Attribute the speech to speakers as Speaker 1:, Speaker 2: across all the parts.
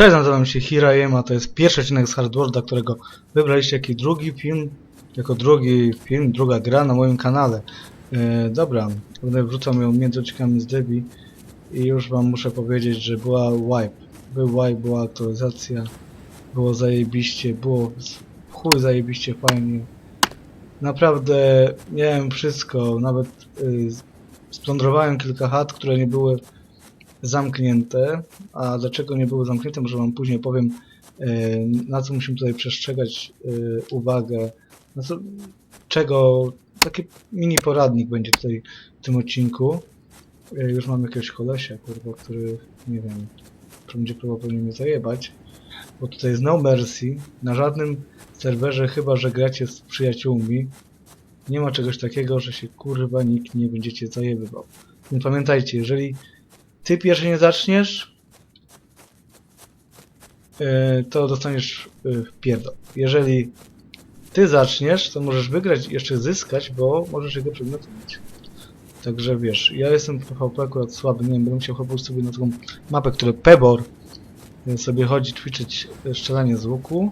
Speaker 1: Cześć, nazywam się Hirayema, to jest pierwszy odcinek z Hardworda, którego wybraliście jako drugi film, jako drugi film, druga gra na moim kanale. E, dobra, będę wrzucał ją między odcinkami z Debbie i już wam muszę powiedzieć, że była wipe. Był wipe, była aktualizacja, było zajebiście, było chuj zajebiście fajnie. Naprawdę miałem wszystko, nawet y, splądrowałem kilka chat, które nie były zamknięte. A dlaczego nie były zamknięte, może wam później powiem, e, na co musimy tutaj przestrzegać e, uwagę. Na co, czego, taki mini poradnik będzie tutaj w tym odcinku. E, Już mam jakiegoś kolesia, kurwa, który, nie wiem, będzie próbował mnie zajebać. Bo tutaj jest no mercy. Na żadnym serwerze, chyba że gracie z przyjaciółmi, nie ma czegoś takiego, że się kurwa nikt nie będziecie zajebywał. Więc pamiętajcie, jeżeli ty pierwszy nie zaczniesz, yy, to dostaniesz yy, pierdol. Jeżeli ty zaczniesz, to możesz wygrać i jeszcze zyskać, bo możesz jego przedmioty mieć. Także wiesz, ja jestem w PvP akurat słaby, nie wiem, będę musiał chodzić sobie na taką mapę, które Pebor sobie chodzi ćwiczyć yy, strzelanie z łuku,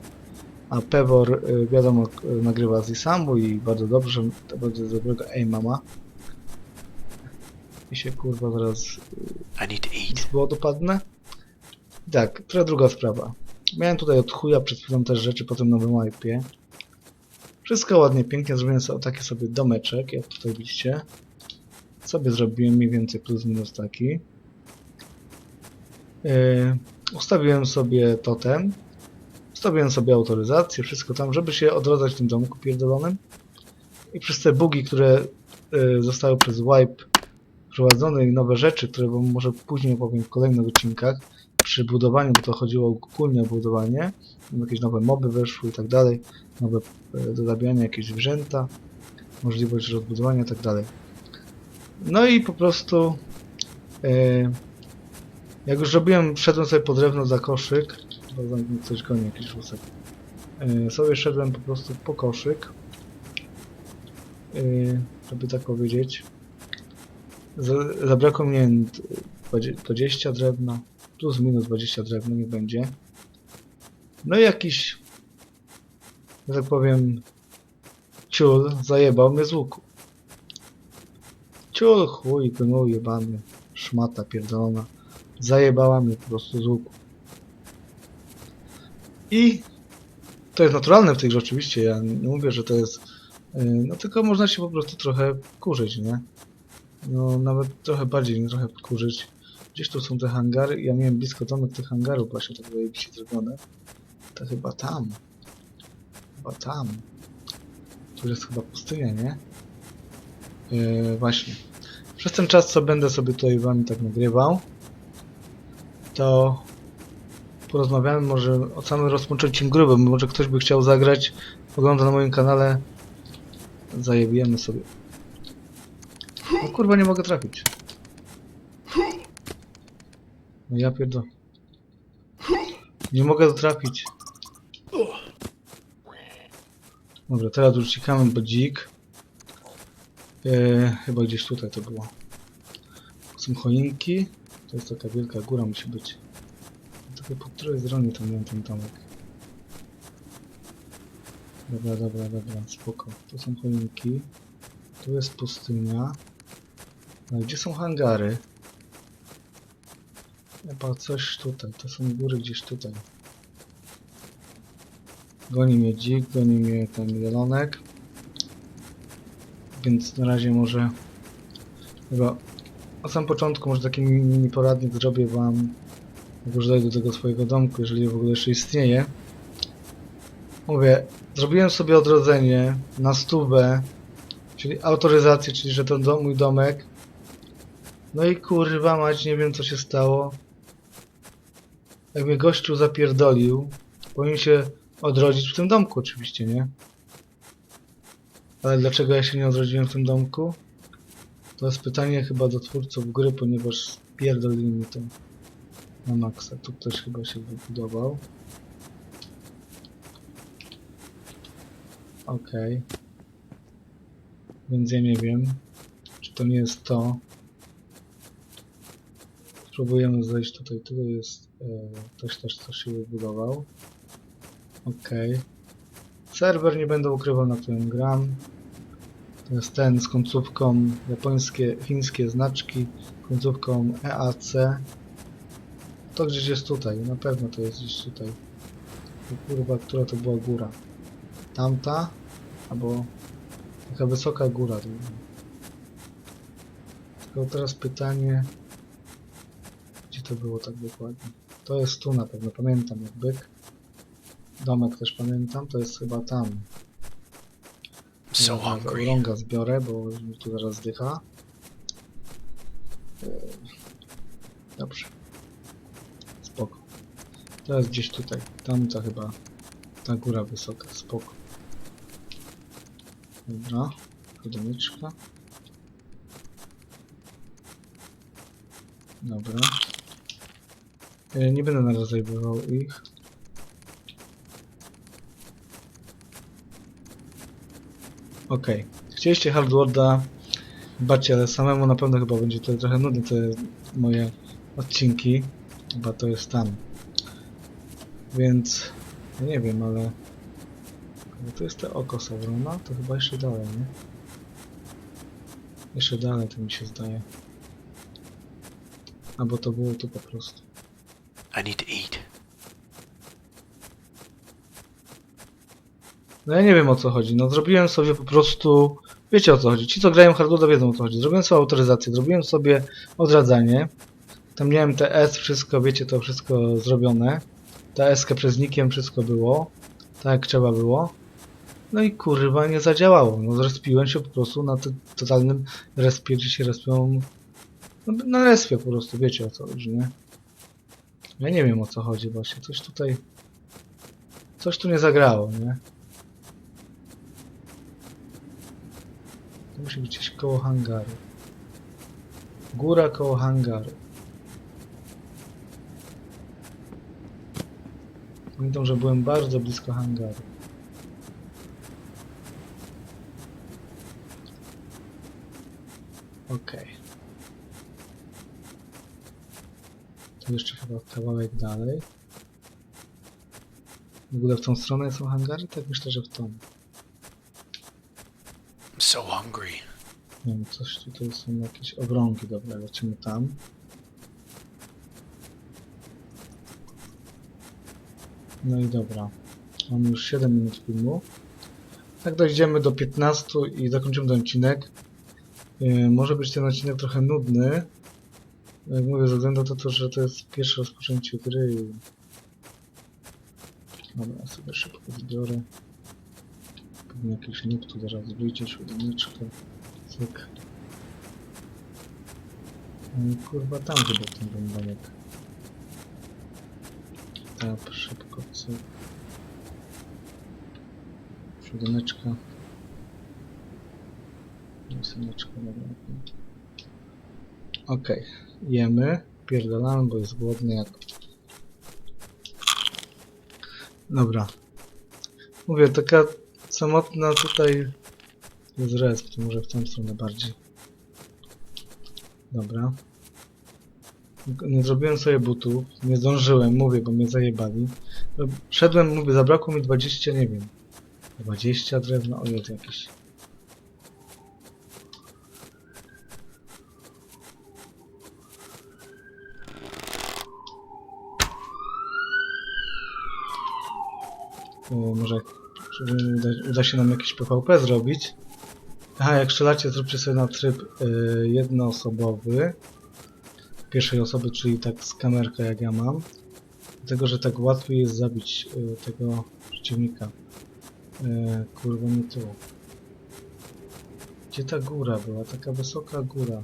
Speaker 1: a Pebor wiadomo nagrywa z Isamu i bardzo dobrze, to bardzo dobrego aima ma. I się kurwa zaraz
Speaker 2: I need to eat.
Speaker 1: z głodu padnę. Tak, trochę druga sprawa. Miałem tutaj od chuja przed chwilą też rzeczy po tym nowym wipe'ie. Wszystko ładnie, pięknie zrobiłem sobie taki sobie domeczek, jak tutaj widzicie. Sobie zrobiłem mniej więcej plus minus taki. Yy, ustawiłem sobie totem. Ustawiłem sobie autoryzację, wszystko tam, żeby się odrodzać w tym domku pierdolonym. I przez te bugi, które yy, zostały przez wipe wprowadzone i nowe rzeczy, które może później opowiem w kolejnych odcinkach, przy budowaniu, bo to chodziło ogólnie o budowanie, jakieś nowe moby weszły i tak dalej, nowe e, do zabijania jakieś zwierzęta, możliwość rozbudowania i tak dalej. No i po prostu e, jak już robiłem, szedłem sobie po drewno za koszyk, bo tam coś goni, jakiś wózek, e, sobie szedłem po prostu po koszyk, żeby tak powiedzieć, Zabrakło mi nie wiem, dwadzie- 20 drewna, plus minus 20 drewna niech będzie. No i jakiś, że tak powiem, ciul zajebał mnie z łuku. Ciul, chuj, gnój jebany, szmata pierdolona. Zajebała mnie po prostu z łuku. I to jest naturalne w tej grze oczywiście, ja nie mówię, że to jest... yy, No tylko można się po prostu trochę kurzyć, nie? No, nawet trochę bardziej, nie trochę podkurzyć. Gdzieś tu są te hangary. Ja miałem blisko domek tych hangarów właśnie, tak zajebiście zrobione. To chyba tam. Chyba tam. Tu jest chyba pustynia, nie? Yy, właśnie. Przez ten czas, co będę sobie tutaj wami tak nagrywał, to porozmawiamy może o samym rozpoczęciem gry, bo może ktoś by chciał zagrać, ogląda na moim kanale. Zajebiemy sobie. Kurwa, nie mogę trafić. No ja pierdolę. Nie mogę trafić. Dobra, teraz już uciekamy, bo dzik. Eee, chyba gdzieś tutaj to było. Są choinki. To jest taka wielka góra musi być. Tylko po której stronie tam miałem ten domek. Dobra, dobra, dobra, spoko. Tu są choinki. Tu jest pustynia. No gdzie są hangary? Chyba coś tutaj. To są góry gdzieś tutaj. Goni mnie dzik, goni mnie ten jelonek. Więc na razie może... Chyba na samym początku może taki mini poradnik zrobię wam jak już dojdę do tego swojego domku, jeżeli w ogóle jeszcze istnieje. Mówię, zrobiłem sobie odrodzenie na stówę Czyli autoryzację, czyli że to do, mój domek. No i kurwa mać, nie wiem co się stało. Jak mnie gościu zapierdolił, powinien się odrodzić w tym domku oczywiście, nie? Ale dlaczego ja się nie odrodziłem w tym domku? To jest pytanie chyba do twórców gry, ponieważ spierdolili mi to na maksa. Tu ktoś chyba się wybudował. Okej. Więc ja nie wiem, czy to nie jest to. Spróbujemy zejść tutaj. Tu jest e, ktoś też coś się wybudował. Okej. Serwer nie będę ukrywał, na którym gram. To jest ten z końcówką japońskie, chińskie znaczki, końcówką EAC. To gdzieś jest tutaj, na pewno to jest gdzieś tutaj. Kurwa, która to była góra? Tamta? Albo taka wysoka góra. Tylko teraz pytanie, to było tak dokładnie? To jest tu na pewno, pamiętam jak byk. Domek też pamiętam, to jest chyba tam.
Speaker 2: So hungry.
Speaker 1: Longa zbiorę, bo mi tu zaraz zdycha. Eee, Dobrze. Spoko. To jest gdzieś tutaj. Tam to chyba ta góra wysoka. Spoko. Dobra. Kodoniczka. Dobra. E, Nie będę na razie zajmował ich. Okej. Chcieliście Hardworda, bacie, ale samemu na pewno chyba będzie to trochę nudne te moje odcinki. Chyba to jest tam. Więc ja nie wiem, ale ale to jest to oko Saurona, to chyba jeszcze dalej, nie? Jeszcze dalej to mi się zdaje. Albo to było tu po prostu.
Speaker 2: I need to eat.
Speaker 1: No ja nie wiem o co chodzi. No zrobiłem sobie po prostu. Wiecie o co chodzi. Ci co grają Hardwoda wiedzą o co chodzi. Zrobiłem sobie autoryzację, zrobiłem sobie odradzanie. Tam miałem TS, wszystko, wiecie, to wszystko zrobione. TS przez nikiem wszystko było. Tak jak trzeba było. No i kurwa nie zadziałało. No zrespiłem się po prostu na totalnym respie, gdzie się respią. No, na respie po prostu, wiecie o co chodzi, nie? Ja nie wiem o co chodzi właśnie. Coś tutaj. Coś tu nie zagrało, nie? To musi być gdzieś koło hangaru. Góra koło hangaru. Pamiętam, że byłem bardzo blisko hangaru. Okej. Tu jeszcze chyba kawałek dalej. W ogóle w tą stronę są hangary? Tak myślę, że w tą.
Speaker 2: I'm so hungry.
Speaker 1: Nie wiem, coś tutaj są jakieś obrągi, dobra, lecimy tam. No i dobra, mamy już 7 minut filmu. Tak dojdziemy do 15 i zakończymy ten odcinek. Yy, może być ten odcinek trochę nudny. Jak mówię, ze względu na to, że to jest pierwsze rozpoczęcie gry. Dobra, sobie szybko zbiorę. Pewnie jakiś noob tu zaraz wyjdzie, siódemeczkę. Cyk. No i kurwa tam chyba ten bębenek. Tap, szybko, cyk. Siódemeczka. Ósemeczka, dobra. Okej, jemy. Pierdolamy, bo jest głodny jak... Dobra. Mówię, taka samotna tutaj jest resp, może w tą stronę bardziej. Dobra. Nie zrobiłem sobie butów, nie zdążyłem, mówię, bo mnie zajebali. Szedłem, mówię, zabrakło mi 20, nie wiem. 20 drewna, o jest jakieś. Może uda, uda się nam jakiś PvP zrobić. Aha, jak strzelacie, zróbcie sobie na tryb y, jednoosobowy. Pierwszej osoby, czyli tak z kamerka jak ja mam. Dlatego, że tak łatwiej jest zabić y, tego przeciwnika. Y, kurwa, nie tu. Gdzie ta góra była? Taka wysoka góra.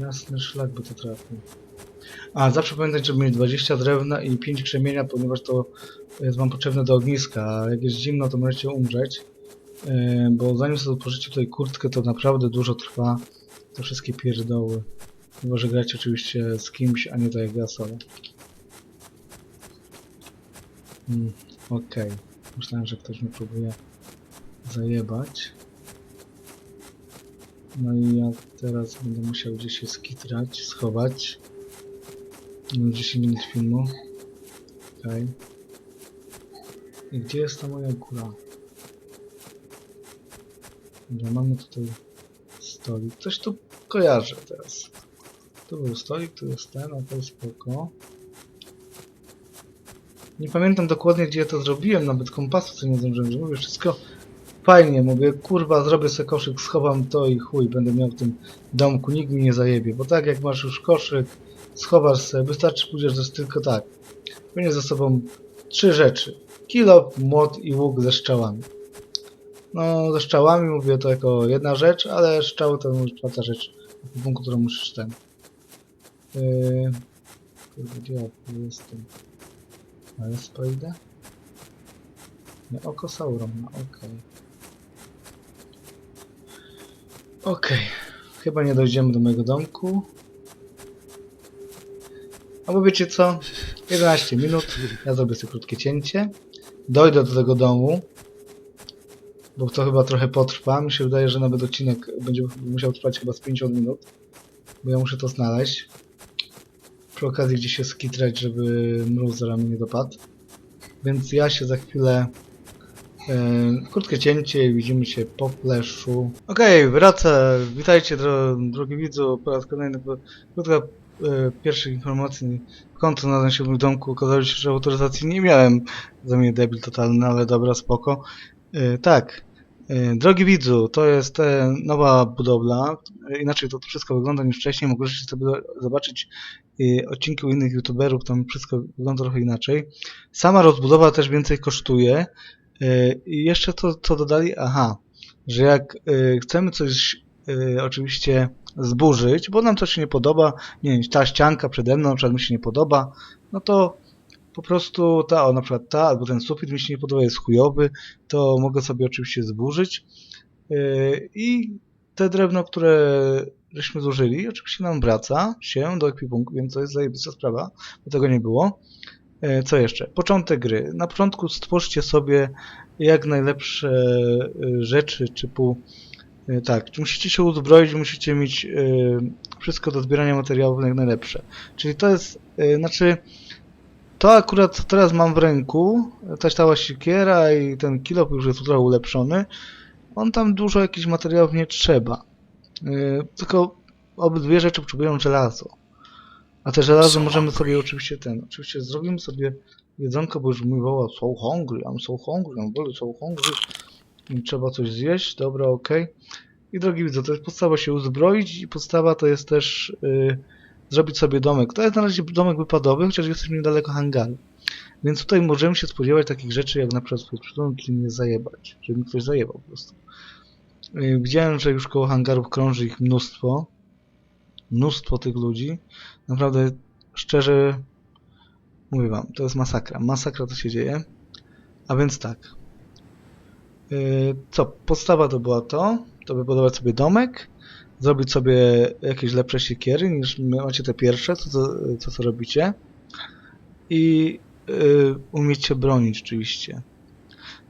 Speaker 1: Jasny szlak by to trafił. A, zawsze pamiętać, żeby mieć 20 drewna i 5 krzemienia, ponieważ to jest wam potrzebne do ogniska, a jak jest zimno, to możecie umrzeć. Yy, bo zanim sobie otworzycie tutaj kurtkę, to naprawdę dużo trwa te wszystkie pierdoły. Chyba, że gracie oczywiście z kimś, a nie tak jak ja solo. Hmm, Okej. Myślałem, że ktoś mnie próbuje zajebać. No i ja teraz będę musiał gdzieś się skitrać, schować. Mam 10 minut filmu. Okej. I gdzie jest ta moja góra? Dobra, mamy tutaj stolik. Coś tu kojarzę teraz. Tu był stolik, tu jest ten, a to jest spoko. Nie pamiętam dokładnie gdzie ja to zrobiłem, nawet kompasu co nie zdążyłem, że mówię wszystko fajnie, mówię kurwa zrobię sobie koszyk, schowam to i chuj, będę miał w tym domku, nikt mi nie zajebie, bo tak jak masz już koszyk, schowasz sobie, wystarczy pójdziesz, to jest tylko tak. Weźmiesz ze sobą trzy rzeczy. Kilo, młot i łuk ze strzałami. No, ze strzałami mówię to jako jedna rzecz, ale strzały to już czwarta rzecz, którą musisz ten. Yy... Gdzie ja jestem? Na respa idę? Nie, oko Saurona, okej. Okej, chyba nie dojdziemy do mojego domku. Albo wiecie co? 11 minut, ja zrobię sobie krótkie cięcie. Dojdę do tego domu. Bo to chyba trochę potrwa. Mi się wydaje, że nawet odcinek będzie musiał trwać chyba z 50 minut. Bo ja muszę to znaleźć. Przy okazji gdzieś się skitrać, żeby mróz zaraz mnie nie dopadł. Więc ja się za chwilę e, krótkie cięcie widzimy się po fleszu. Okej, wracę. Witajcie dro, drogi widzu po raz kolejny. Krótka e, pierwszych informacji. Konto znalazłem się w moim domku. Okazało się, że autoryzacji nie miałem. Za mnie debil totalny, ale dobra, spoko. E, tak. E, Drogi widzu, to jest e, nowa budowla. E, Inaczej to wszystko wygląda niż wcześniej. Mogliście sobie zobaczyć odcinki u innych youtuberów, tam wszystko wygląda trochę inaczej. Sama rozbudowa też więcej kosztuje. I jeszcze to, co dodali, aha, że jak chcemy coś oczywiście zburzyć, bo nam coś się nie podoba, nie wiem, ta ścianka przede mną na przykład mi się nie podoba, no to po prostu ta, o na przykład ta, albo ten sufit mi się nie podoba, jest chujowy, to mogę sobie oczywiście zburzyć. Yy, I te drewno, które żeśmy zużyli, oczywiście nam wraca się do ekwipunku, więc to jest zajebista sprawa, bo tego nie było. Yy, Co jeszcze? Początek gry. Na początku stwórzcie sobie jak najlepsze yy, rzeczy, typu tak, musicie się uzbroić, musicie mieć yy, wszystko do zbierania materiałów jak najlepsze. Czyli to jest, yy, znaczy to akurat co teraz mam w ręku, ta stała siekiera i ten kilop już jest trochę ulepszony. On tam dużo jakichś materiałów nie trzeba. Tylko obydwie rzeczy potrzebują żelazo. A te żelazo
Speaker 2: So
Speaker 1: możemy sobie oczywiście ten, oczywiście zrobimy sobie jedzonko, bo już mi woła so hungry, I'm so hungry, I'm really so hungry. Trzeba coś zjeść, dobra, okej. I drogi widzę, to jest podstawa się uzbroić i podstawa to jest też yy, zrobić sobie domek. To jest na razie domek wypadowy, chociaż jesteśmy niedaleko hangaru. Więc tutaj możemy się spodziewać takich rzeczy, jak na przykład czyli mnie zajebać. Żeby mi ktoś zajebał po prostu. Yy, Widziałem, że już koło hangarów krąży ich mnóstwo. Mnóstwo tych ludzi. Naprawdę, szczerze mówię wam, to jest masakra. Masakra to się dzieje. A więc tak. Yy, Co, podstawa to była to, to wybudować sobie domek, zrobić sobie jakieś lepsze siekiery niż macie te pierwsze, to co, to, co robicie. I yy, umieć się bronić oczywiście.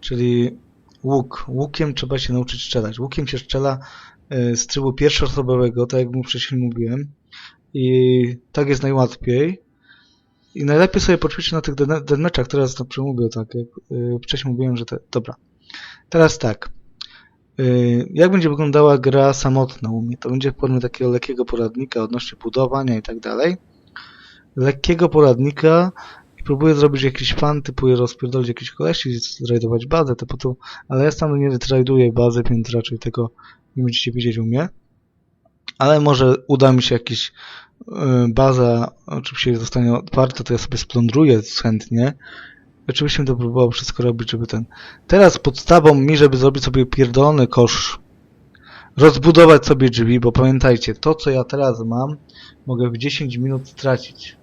Speaker 1: Czyli łuk. Łukiem trzeba się nauczyć strzelać. Łukiem się strzela yy, z trybu pierwszoosobowego, tak jak mu wcześniej mówiłem. I tak jest najłatwiej. I najlepiej sobie poćwiczyć na tych deadmatchach. Teraz to przemówię tak, jak yy, wcześniej mówiłem, że te... Dobra. Teraz tak. Yy, Jak będzie wyglądała gra samotna u mnie? To będzie w formie takiego lekkiego poradnika odnośnie budowania i tak dalej. Lekkiego poradnika i próbuję zrobić jakiś fan, typu rozpierdolić jakiś kolesi, zrajdować bazę, to po to, ale ja sam nie zrajduję bazy, więc raczej tego nie będziecie widzieć u mnie. Ale może uda mi się jakiś yy, baza, oczywiście zostanie otwarta, to ja sobie splądruję chętnie. Oczywiście to próbował wszystko robić, żeby ten... Teraz podstawą mi, żeby zrobić sobie pierdolony kosz, rozbudować sobie drzwi, bo pamiętajcie, to co ja teraz mam, mogę w 10 minut stracić.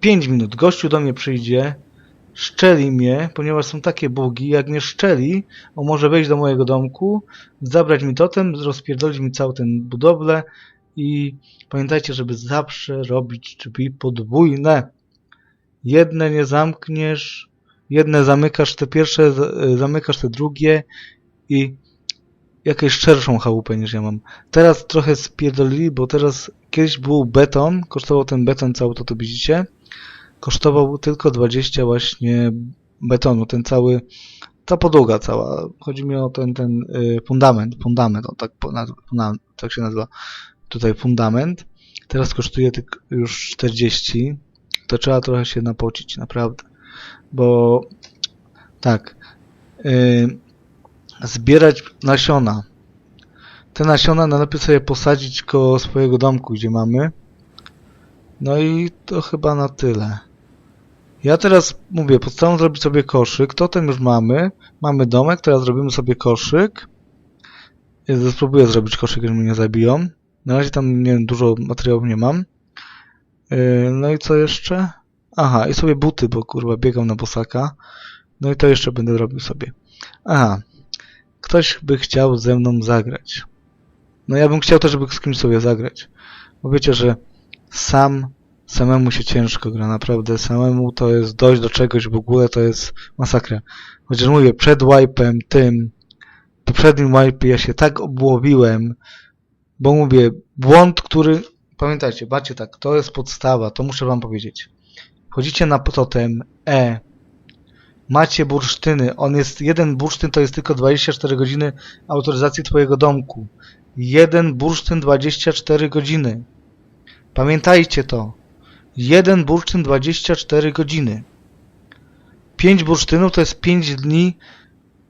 Speaker 1: 5 minut. Gościu do mnie przyjdzie, szczeli mnie, ponieważ są takie bugi, jak mnie szczeli, on może wejść do mojego domku, zabrać mi totem, rozpierdolić mi całą tę budowlę i pamiętajcie, żeby zawsze robić drzwi podwójne. Jedne nie zamkniesz, jedne zamykasz te pierwsze, z- zamykasz te drugie i jakąś szerszą chałupę niż ja mam. Teraz trochę spierdolili, bo teraz kiedyś był beton, kosztował ten beton cały, to to widzicie, kosztował tylko 20 właśnie betonu, ten cały, ta podłoga cała, chodzi mi o ten, ten y, fundament, fundament, o tak, tak się nazywa, tutaj fundament, teraz kosztuje tylko już 40, to trzeba trochę się napocić, naprawdę, bo tak, y, zbierać nasiona. Te nasiona najlepiej sobie posadzić koło swojego domku, gdzie mamy. No i to chyba na tyle. Ja teraz mówię, podstawą zrobić sobie koszyk. To ten już mamy. Mamy domek, teraz zrobimy sobie koszyk. Ja spróbuję zrobić koszyk, jeżeli mnie nie zabiją. Na razie tam nie wiem, dużo materiałów nie mam. Yy, No i co jeszcze? Aha, i sobie buty, bo kurwa biegam na bosaka. No i to jeszcze będę robił sobie. Aha, ktoś by chciał ze mną zagrać. No ja bym chciał też, żeby z kimś sobie zagrać. Bo wiecie, że sam, samemu się ciężko gra, naprawdę. Samemu to jest dojść do czegoś w ogóle, to jest masakra. Chociaż mówię, przed wipe'em, tym, poprzednim wipe'ie ja się tak obłowiłem, bo mówię, błąd, który, pamiętajcie, bacie tak, to jest podstawa, to muszę wam powiedzieć. Wchodzicie na totem E, macie bursztyny. On jest, jeden bursztyn to jest tylko 24 godziny autoryzacji twojego domku. Jeden bursztyn 24 godziny. Pamiętajcie to. Jeden bursztyn 24 godziny. 5 bursztynów to jest 5 dni,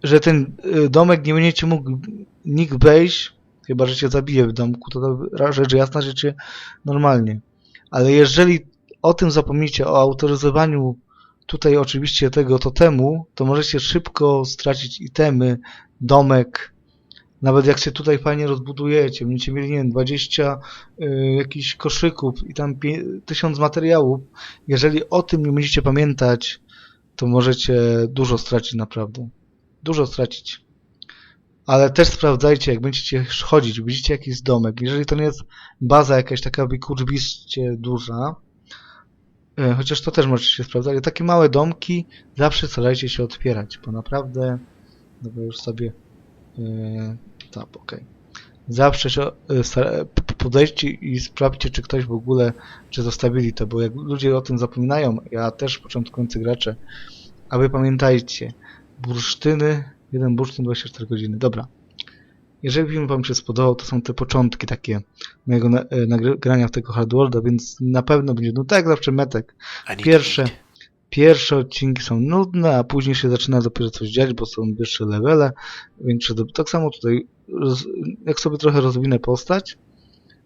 Speaker 1: że ten y, domek nie będziecie mógł nikt wejść, chyba że cię zabije w domku, to, to rzecz jasna, że cię normalnie. Ale jeżeli o tym zapomnicie, o autoryzowaniu tutaj oczywiście tego totemu, to możecie szybko stracić itemy, domek, nawet jak się tutaj fajnie rozbudujecie, będziecie mieli, nie wiem, 20 y, jakichś koszyków i tam pie- 1000 materiałów, jeżeli o tym nie będziecie pamiętać, to możecie dużo stracić naprawdę. Dużo stracić. Ale też sprawdzajcie, jak będziecie chodzić, widzicie jakiś domek, jeżeli to nie jest baza jakaś taka wykurwiście duża, E, Chociaż to też możecie się sprawdzać. ale Takie małe domki zawsze starajcie się otwierać, bo naprawdę. Dobra, już sobie. Yy, tak, okej. Zawsze się e, podejdźcie i sprawdźcie, czy ktoś w ogóle, czy zostawili to, bo jak ludzie o tym zapominają, ja też początkujący gracze, a wy pamiętajcie, bursztyny, jeden bursztyn 24 godziny. Dobra. Jeżeli film wam się spodobał, to są te początki takie mojego na, e, nagrania w tego hardworda, więc na pewno będzie, no tak jak zawsze metek, Pierwsze. Pierwsze odcinki są nudne, a później się zaczyna dopiero coś dziać, bo są wyższe levele, większe. Tak samo tutaj, jak sobie trochę rozwinę postać,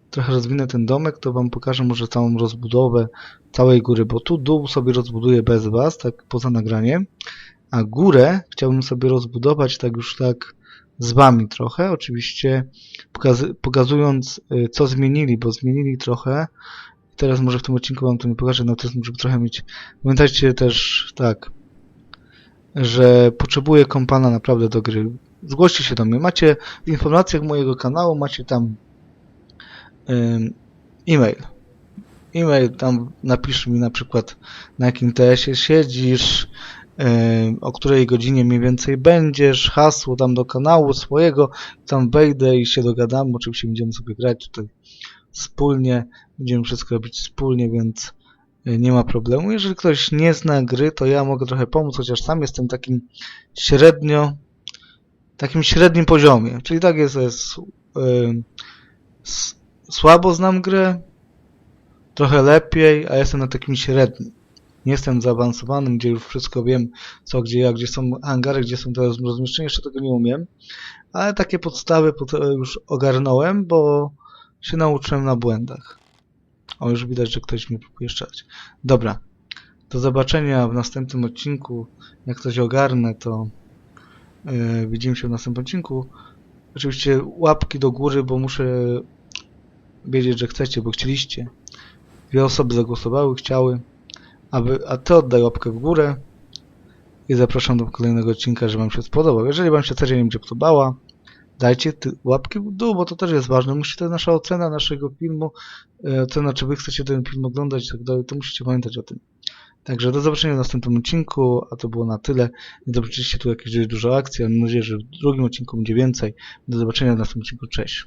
Speaker 1: trochę rozwinę ten domek, to wam pokażę może całą rozbudowę całej góry, bo tu dół sobie rozbuduję bez was, tak poza nagraniem, a górę chciałbym sobie rozbudować tak już tak z wami trochę, oczywiście pokazując y, co zmienili, bo zmienili trochę Teraz może w tym odcinku wam to nie pokażę, no to jest, trochę mieć... Pamiętajcie też, tak, że potrzebuję kompana naprawdę do gry. Zgłoście się do mnie. Macie w informacjach mojego kanału, macie tam e-mail. E-mail, tam napisz mi na przykład na jakim TS-ie siedzisz, o której godzinie mniej więcej będziesz, hasło tam do kanału swojego, tam wejdę i się dogadamy. Oczywiście będziemy sobie grać tutaj wspólnie. Będziemy wszystko robić wspólnie, więc y, nie ma problemu. Jeżeli ktoś nie zna gry, to ja mogę trochę pomóc, chociaż sam jestem takim średnio, takim średnim poziomie. Czyli tak jest, jest y, s- słabo znam grę, trochę lepiej, a jestem na takim średnim. Nie jestem zaawansowanym, gdzie już wszystko wiem, co, gdzie, jak, gdzie są hangary, gdzie są te roz- rozmieszczenia, jeszcze tego nie umiem. Ale takie podstawy pot- już ogarnąłem, bo się nauczyłem na błędach. O, już widać, że ktoś mnie próbuje strzelać. Dobra. Do zobaczenia w następnym odcinku. Jak coś ogarnę, to yy, widzimy się w następnym odcinku. Oczywiście łapki do góry, bo muszę wiedzieć, że chcecie, bo chcieliście. Dwie osoby zagłosowały, chciały. Aby, a ty oddaj łapkę w górę. I zapraszam do kolejnego odcinka, że wam się spodobał. Jeżeli wam się seria nie będzie podobała, dajcie ty łapki w dół, bo to też jest ważne. Musi to nasza ocena naszego filmu, e, ocena, czy wy chcecie ten film oglądać i tak dalej, to musicie pamiętać o tym. Także do zobaczenia w następnym odcinku, a to było na tyle. Nie zobaczyliście tu jakieś dużo akcji, mam nadzieję, że w drugim odcinku będzie więcej. Do zobaczenia w następnym odcinku, cześć.